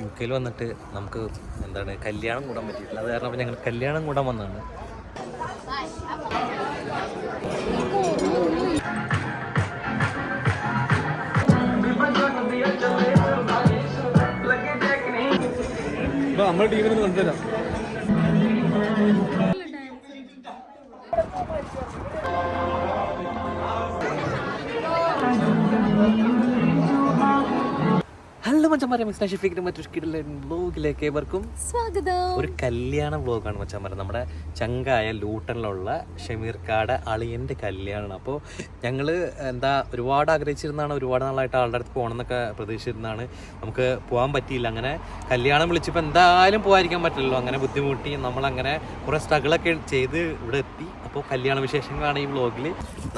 U കെയിൽ വന്നിട്ട് നമുക്ക് എന്താണ് കല്യാണം കൂടാൻ പറ്റിയിട്ടില്ല. അത് കാരണം ഞങ്ങൾ കല്യാണം കൂടാൻ വന്നതാണ്. നമ്മുടെ ടീമിൽ നിന്ന് കൊണ്ടുവരാം. മച്ചന്മാരെ മിസ് ഷഫീഖിന്റെ മറ്റൊരു കിടലൻ ബ്ലോഗിലേക്ക് ഏവർക്കും സ്വാഗതം. ഒരു കല്യാണ ബ്ലോഗാണ് മച്ചന്മാരെ നമ്മുടെ ചങ്കായ ലൂട്ടനിലുള്ള ഷമീർ കാട് അളിയന്റെ കല്യാണമാണ്. അപ്പോൾ ഞങ്ങൾ എന്താ ഒരുപാട് ആഗ്രഹിച്ചിരുന്നാണ് ഒരുപാട് നാളായിട്ട് ആളുടെ അടുത്ത് പോകണം എന്നൊക്കെ പ്രതീക്ഷിച്ചിരുന്നാണ് നമുക്ക് പോകാൻ പറ്റിയില്ല. അങ്ങനെ കല്യാണം വിളിച്ചപ്പോൾ എന്തായാലും പോകാതിരിക്കാൻ പറ്റില്ലല്ലോ. അങ്ങനെ ബുദ്ധിമുട്ടി നമ്മളങ്ങനെ കുറേ സ്ട്രഗിളൊക്കെ ചെയ്ത് ഇവിടെ എത്തി. അപ്പോൾ കല്യാണ വിശേഷങ്ങളാണ് ഈ ബ്ലോഗിൽ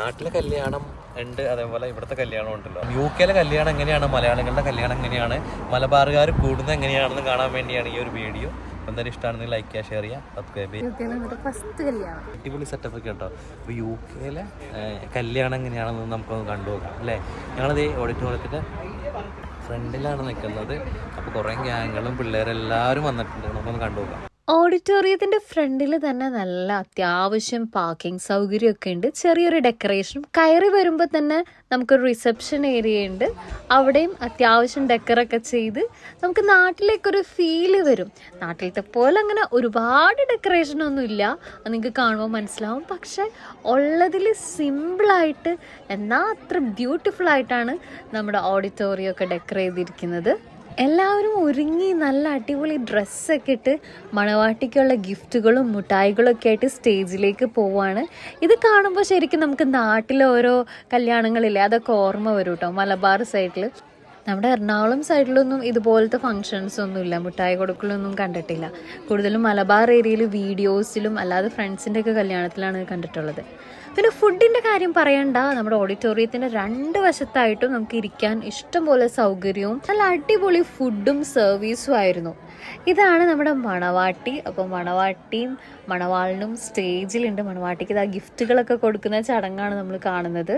നാട്ടിലെ കല്യാണം ഉണ്ട് അതേപോലെ ഇവിടുത്തെ കല്യാണം ഉണ്ടല്ലോ. യു കെയിലെ കല്യാണം എങ്ങനെയാണ്? മലയാളികളുടെ കല്യാണം എങ്ങനെയാണ്? മലബാറുകാർ കൂടുന്നത് എങ്ങനെയാണെന്ന് കാണാൻ വേണ്ടിയാണ് ഈ ഒരു വീഡിയോ. എന്തായാലും ഇഷ്ടമാണെങ്കിൽ ലൈക്ക് ചെയ്യുക ഷെയർ ചെയ്യുക സബ്സ്ക്രൈബ് ചെയ്യുക. അടിപൊളി സെറ്റപ്പ് ഒക്കെ കേട്ടോ അപ്പോൾ യു കെയിലെ കല്യാണം എങ്ങനെയാണെന്ന് നമുക്കൊന്ന് കണ്ടുപോകാം അല്ലേ? ഞങ്ങളത് ഓഡിറ്റോറിയത്തിന്റെ ഫ്രണ്ടിലാണ് നിൽക്കുന്നത്. അപ്പോൾ കുറേ ഗ്യാങ്ങുകളും പിള്ളേരെല്ലാവരും വന്നിട്ടുണ്ട്. നമുക്കൊന്ന് കണ്ടുപോകാം ഓഡിറ്റോറിയത്തിന്റെ ഫ്രണ്ടിൽ തന്നെ നല്ല അത്യാവശ്യം പാർക്കിംഗ് സൗകര്യമൊക്കെ ഉണ്ട്. ചെറിയൊരു ഡെക്കറേഷനും. കയറി വരുമ്പോൾ തന്നെ നമുക്കൊരു റിസപ്ഷൻ ഏരിയ ഉണ്ട് അവിടെയും അത്യാവശ്യം ഡെക്കറൊക്കെ ചെയ്ത് നമുക്ക് നാട്ടിലേക്കൊരു ഫീൽ വരും. നാട്ടിലത്തെ പോലെ അങ്ങനെ ഒരുപാട് ഡെക്കറേഷൻ ഒന്നും ഇല്ല. നിങ്ങൾക്ക് കാണുമ്പോൾ മനസ്സിലാവും. പക്ഷെ ഉള്ളതിൽ സിമ്പിളായിട്ട് എന്നാൽ അത്ര ബ്യൂട്ടിഫുൾ ആയിട്ടാണ് നമ്മുടെ ഓഡിറ്റോറിയം ഒക്കെ ഡെക്കറേറ്റ് ചെയ്തിരിക്കുന്നത്. എല്ലാവരും ഒരുങ്ങി നല്ല അടിപൊളി ഡ്രസ്സൊക്കെ ഇട്ട് മണവാട്ടിക്കുള്ള ഗിഫ്റ്റുകളും മുട്ടായികളൊക്കെ ആയിട്ട് സ്റ്റേജിലേക്ക് പോവാണ്. ഇത് കാണുമ്പോൾ ശരിക്കും നമുക്ക് നാട്ടിലെ ഓരോ കല്യാണങ്ങളില്ലേ അതൊക്കെ ഓർമ്മ വരും കേട്ടോ മലബാർ സൈഡിൽ നമ്മുടെ എറണാകുളം സൈഡിലൊന്നും ഇതുപോലത്തെ ഫങ്ഷൻസ് ഒന്നും ഇല്ല മുട്ടായി കൊടുക്കലൊന്നും കണ്ടിട്ടില്ല. കൂടുതലും മലബാർ ഏരിയയിൽ വീഡിയോസിലും അല്ലാതെ ഫ്രണ്ട്സിന്റെ ഒക്കെ കല്യാണത്തിലാണ് കണ്ടിട്ടുള്ളത്. പിന്നെ ഫുഡിന്റെ കാര്യം പറയണ്ട. നമ്മുടെ ഓഡിറ്റോറിയത്തിന്റെ രണ്ട് വശത്തായിട്ടും നമുക്ക് ഇരിക്കാൻ ഇഷ്ടംപോലെ സൗകര്യവും നല്ല അടിപൊളി ഫുഡും സർവീസും ആയിരുന്നു. ഇതാണ് നമ്മുടെ മണവാട്ടി. അപ്പോൾ മണവാട്ടിയും മണവാളിനും സ്റ്റേജിലുണ്ട് മണവാട്ടിക്ക് ഇതാ ഗിഫ്റ്റുകളൊക്കെ കൊടുക്കുന്ന ചടങ്ങാണ് നമ്മൾ കാണുന്നത്.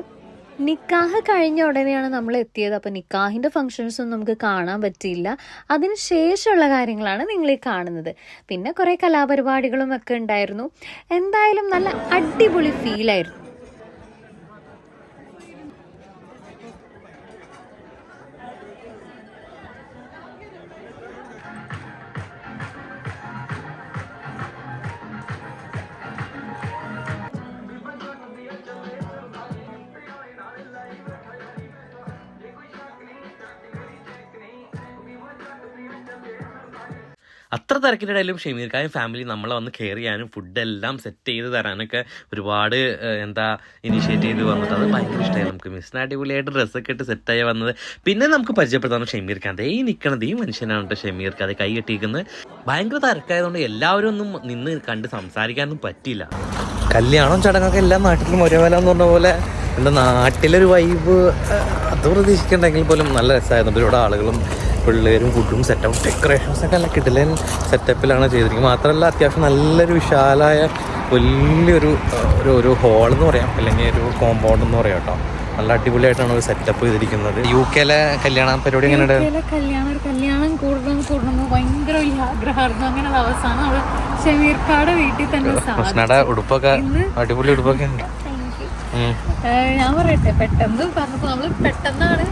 നിക്കാഹ് കഴിഞ്ഞ ഉടനെയാണ് നമ്മൾ എത്തിയത്. അപ്പോൾ നിക്കാഹിന്റെ ഫംഗ്ഷൻസ് ഒന്നും നമുക്ക് കാണാൻ പറ്റിയില്ല. അതിന് ശേഷമുള്ള കാര്യങ്ങളാണ് നിങ്ങൾ ഈ കാണുന്നത്. പിന്നെ കുറേ കലാപരിപാടികളും ഒക്കെ ഉണ്ടായിരുന്നു. എന്തായാലും നല്ല അടിപൊളി ഫീലായിരുന്നു അത്ര തിരക്കിനിടയിലും ഷമീർ ഖാൻ ഫാമിലി നമ്മളെ വന്ന് കെയർ ചെയ്യാനും ഫുഡെല്ലാം സെറ്റ് ചെയ്ത് തരാനൊക്കെ ഒരുപാട് എന്താ ഇനിഷ്യേറ്റ് ചെയ്ത് വന്നിട്ട് അത് ഭയങ്കര ഇഷ്ടമായി നമുക്ക് മിസ്സിന് അടിപൊളിയായിട്ട് ഡ്രസ്സൊക്കെ ഇട്ട് സെറ്റായി വന്നത്. പിന്നെ നമുക്ക് പരിചയപ്പെടുത്താൻ ഷമീർ ഖാൻ ഈ നിൽക്കണത് ഈ മനുഷ്യനാണ് കേട്ടോ ഷമീർ ഖാൻ കൈ കെട്ടിയിരിക്കുന്നത്. ഭയങ്കര തിരക്കായതുകൊണ്ട് എല്ലാവരും ഒന്നും നിന്ന് കണ്ട് സംസാരിക്കാനൊന്നും പറ്റില്ല കല്യാണം ചടങ്ങൊക്കെ എല്ലാ നാട്ടിലും ഒരേപോലെ എന്ന് പറഞ്ഞ പോലെ എന്റെ നാട്ടിലൊരു വൈബ് അത് പ്രതീക്ഷിക്കണ്ടെങ്കിൽ പോലും നല്ല രസമായിരുന്നു ഒരുപാട് ആളുകളും പിള്ളേരും ഫുഡും സെറ്റപ്പ് ഡെക്കറേഷൻസ് ഒക്കെ നല്ല കിടലൻ സെറ്റപ്പിലാണ് ചെയ്തിരിക്കുന്നത്. മാത്രമല്ല അത്യാവശ്യം നല്ലൊരു വിശാലമായ വലിയൊരു ഒരു ഒരു ഹോൾ എന്ന് പറയാം. അല്ലെങ്കിൽ ഒരു കോമ്പൗണ്ട് എന്ന് പറയാം കേട്ടോ. നല്ല അടിപൊളിയായിട്ടാണ് ഒരു സെറ്റപ്പ് ചെയ്തിരിക്കുന്നത്. യു കെയിലെ കല്യാണ പരിപാടി എങ്ങനെയുണ്ട്? കല്യാണം കല്യാണം കൂടണം കൂടണം ഭയങ്കര ആഗ്രഹമായിരുന്നു. അങ്ങനെ അവസാനം അവൾ ഷമീർക്കാട് വീട്ടിൽ തന്നെ ഉടുപ്പൊക്കെ അടിപൊളി ഉടുപ്പൊക്കെ ഞാൻ പറയട്ടെ പെട്ടെന്ന് പറഞ്ഞപ്പോൾ നമ്മൾ പെട്ടെന്നാണ്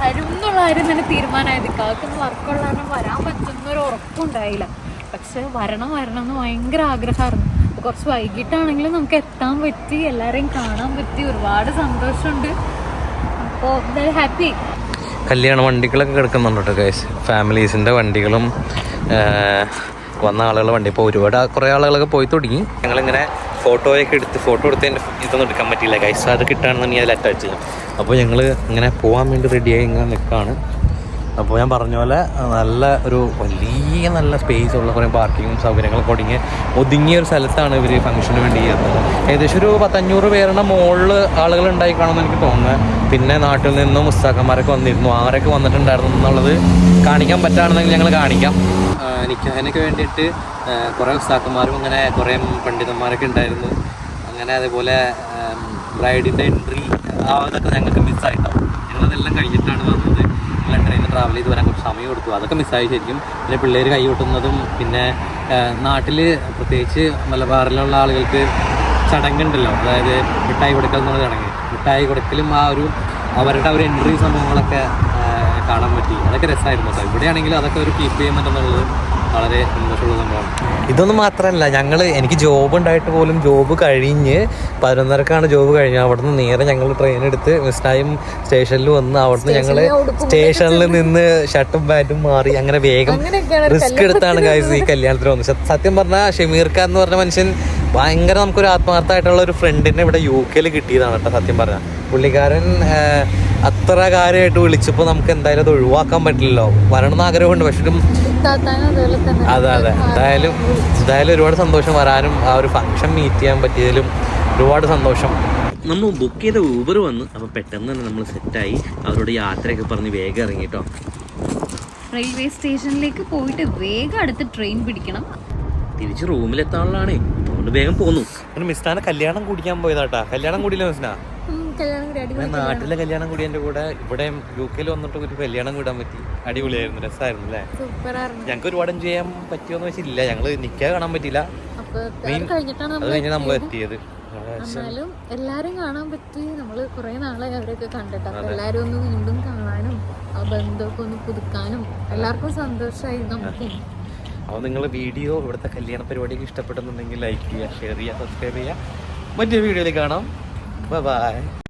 വരും എന്നുള്ള തന്നെ തീരുമാനമായത് കാക്കുന്ന വർക്കുള്ള കാരണം വരാൻ പറ്റുന്നൊരു ഉറപ്പുണ്ടായില്ല പക്ഷെ വരണം വരണം എന്ന് ഭയങ്കര ആഗ്രഹമായിരുന്നു. അപ്പോൾ കുറച്ച് വൈകിട്ടാണെങ്കിലും നമുക്ക് എത്താൻ പറ്റി എല്ലാവരെയും കാണാൻ പറ്റി ഒരുപാട് സന്തോഷമുണ്ട്. അപ്പോൾ ഹാപ്പി കല്യാണ വണ്ടികളൊക്കെ കിടക്കുന്നുണ്ട് കേട്ടോ ഫാമിലീസിന്റെ വണ്ടികളും വന്ന ആളുകളുടെ വണ്ടി. ഇപ്പോൾ ഒരുപാട് കുറേ ആളുകളൊക്കെ പോയി തുടങ്ങി. ഞങ്ങളിങ്ങനെ ഫോട്ടോയൊക്കെ എടുത്ത് ഫോട്ടോ എടുത്ത് എന്റെ ഇതൊന്നും എടുക്കാൻ പറ്റിയില്ല. ഗൈസ് അത് കിട്ടുകയാണെന്നുണ്ടെങ്കിൽ അതിൽ അറ്റാച്ച് ചെയ്യാം. അപ്പോൾ ഞങ്ങൾ ഇങ്ങനെ പോകാൻ വേണ്ടി റെഡിയായി ഇങ്ങനെ നിൽക്കുകയാണ് അപ്പോൾ ഞാൻ പറഞ്ഞ പോലെ നല്ല ഒരു വലിയ നല്ല സ്പേസ് ഉള്ള കുറേ പാർക്കിങ്ങും സൗകര്യങ്ങളൊക്കെ ഒടുങ്ങിയ ഒതുങ്ങിയ ഒരു സ്ഥലത്താണ് ഇവർ ഫംഗ്ഷന് വേണ്ടി ചെയ്യുന്നത്. ഏകദേശം ഒരു പത്തഞ്ഞൂറ് പേരുടെ മുകളിൽ ആളുകൾ ഉണ്ടായി കാണുമെന്ന് എനിക്ക് തോന്നുന്നത് പിന്നെ നാട്ടിൽ നിന്നും മുസ്താക്കന്മാരൊക്കെ വന്നിരുന്നു. ആരൊക്കെ വന്നിട്ടുണ്ടായിരുന്നു എന്നുള്ളത് കാണിക്കാൻ പറ്റുകയാണെന്നെങ്കിൽ ഞങ്ങൾ കാണിക്കാം. നിൽക്കാനൊക്കെ വേണ്ടിയിട്ട് കുറേ ഉസ്താക്കന്മാരും അങ്ങനെ കുറേ പണ്ഡിതന്മാരൊക്കെ ഉണ്ടായിരുന്നു. അങ്ങനെ അതേപോലെ ബ്രൈഡിന്റെ എൻട്രി ആ ഇതൊക്കെ ഞങ്ങൾക്ക് മിസ്സായിട്ടുണ്ടാവും ഞങ്ങളതെല്ലാം കഴിഞ്ഞിട്ടാണ് വന്നത്. ട്രെയിനിൽ ട്രാവൽ ചെയ്ത് വരാൻ കുറച്ച് സമയം കൊടുത്തു. അതൊക്കെ മിസ്സായി ശരിക്കും. പിന്നെ പിള്ളേർ കൈകൊട്ടുന്നതും പിന്നെ നാട്ടിൽ പ്രത്യേകിച്ച് മലബാറിലുള്ള ആളുകൾക്ക് ചടങ്ങുണ്ടല്ലോ. അതായത് മിഠായി കൊടുക്കൽ എന്നുള്ള ചടങ്ങ്. മിഠായി കൊടുക്കലും ആ ഒരു അവരുടെ ഒരു എൻട്രി സംഭവങ്ങളൊക്കെ കാണാൻ പറ്റി. അതൊക്കെ രസമായിരുന്നു കേട്ടോ. ഇവിടെയാണെങ്കിൽ അതൊക്കെ ഒരു കീപ്പ് ചെയ്യുന്നുണ്ടെന്നുള്ളത് വളരെ സന്തോഷമുള്ള സംഭവമാണ്. ഇതൊന്നും മാത്രമല്ല ഞങ്ങൾ എനിക്ക് ജോബ് ഉണ്ടായിട്ട് പോലും ജോബ് കഴിഞ്ഞ് പതിനൊന്നരക്കാണ് ജോബ് കഴിഞ്ഞത്. നിന്ന് നേരെ ഞങ്ങൾ ട്രെയിൻ എടുത്ത് മിസ്റ്റായും സ്റ്റേഷനിൽ വന്ന് അവിടെ നിന്ന് ഞങ്ങൾ സ്റ്റേഷനിൽ നിന്ന് ഷർട്ടും പാന്റും മാറി അങ്ങനെ വേഗം റിസ്ക് എടുത്താണ് ഗൈസ് ഈ കല്യാണത്തിന് വന്നത് സത്യം- പറഞ്ഞാൽ ഷമീർ ഖാൻ എന്ന് പറഞ്ഞ മനുഷ്യൻ ഭയങ്കര നമുക്കൊരു ആത്മാർത്ഥമായിട്ടുള്ള ഒരു ഫ്രണ്ടിനെ ഇവിടെ യു കെയിൽ കിട്ടിയതാണ് കേട്ടോ സത്യം പറഞ്ഞാൽ പുള്ളിക്കാരൻ അത്ര കാര്യമായിട്ട് വിളിച്ചപ്പോൾ നമുക്ക് എന്തായാലും അത് ഒഴിവാക്കാൻ പറ്റില്ലല്ലോ. വരണം എന്ന് ആഗ്രഹമുണ്ട് പക്ഷെ അതെ അതെ. എന്തായാലും എന്തായാലും ഒരുപാട് സന്തോഷം വരാനും ആ ഒരു ഫംഗ്ഷൻ മീറ്റ് ചെയ്യാൻ പറ്റിയതിലും ഒരുപാട് സന്തോഷം. നമ്മൾ ബുക്ക് ചെയ്ത ഊബർ വന്നു അപ്പോൾ പെട്ടെന്ന് തന്നെ നമ്മൾ സെറ്റായി. അവരോട് യാത്രയൊക്കെ പറഞ്ഞ് വേഗം ഇറങ്ങി കേട്ടോ റെയിൽവേ സ്റ്റേഷനിലേക്ക് പോയിട്ട് വേഗം അടുത്ത് ട്രെയിൻ പിടിക്കണം. തിരിച്ച് റൂമിലെത്താനുള്ളതാണ് അതുകൊണ്ട് വേഗം പോന്നു. മിസ്റ്റാനെ കല്യാണം കുടിക്കാൻ പോയതാട്ടാ. കല്യാണം കൂടിയില്ല മിസ്റ്റാ കല്യാണം കൂടി അടിപൊളി നാട്ടിലെ കല്യാണം കൂടിയതിന്റെ കൂടെ ഇവിടെ യു കെയിൽ വന്നിട്ട് ഒരു കല്യാണം കൂടാൻ പറ്റി. അടിപൊളിയായിരുന്നു രസമായിരുന്നു അല്ലേ? സൂപ്പറായിരുന്നു. ഞങ്ങൾക്ക് ഒരുപാട് എൻജോയ് ചെയ്യാൻ പറ്റിയോന്ന് വെച്ചില്ല ഞങ്ങൾ നിക്കാൻ കാണാൻ പറ്റില്ല അത് കഴിഞ്ഞ് നമ്മൾ എത്തിയത്. എന്നാലും എല്ലാരും കാണാൻ പറ്റി. നമ്മൾ കുറെ നാളായി അവരൊക്കെ കണ്ടിട്ട്. അപ്പൊ എല്ലാരും ഒന്ന് വീണ്ടും കാണാനും ആ ബന്ധമൊക്കെ ഒന്ന് പുതുക്കാനും എല്ലാവർക്കും സന്തോഷമായി നമുക്ക്. അപ്പോൾ നിങ്ങൾ വീഡിയോ ഇവിടുത്തെ കല്യാണ പരിപാടിയൊക്കെ ഇഷ്ടപ്പെടുന്നുണ്ടെങ്കിൽ ലൈക്ക് ചെയ്യുക ഷെയർ ചെയ്യുക സബ്സ്ക്രൈബ് ചെയ്യുക. മറ്റൊരു വീഡിയോയിൽ കാണാം. ബൈ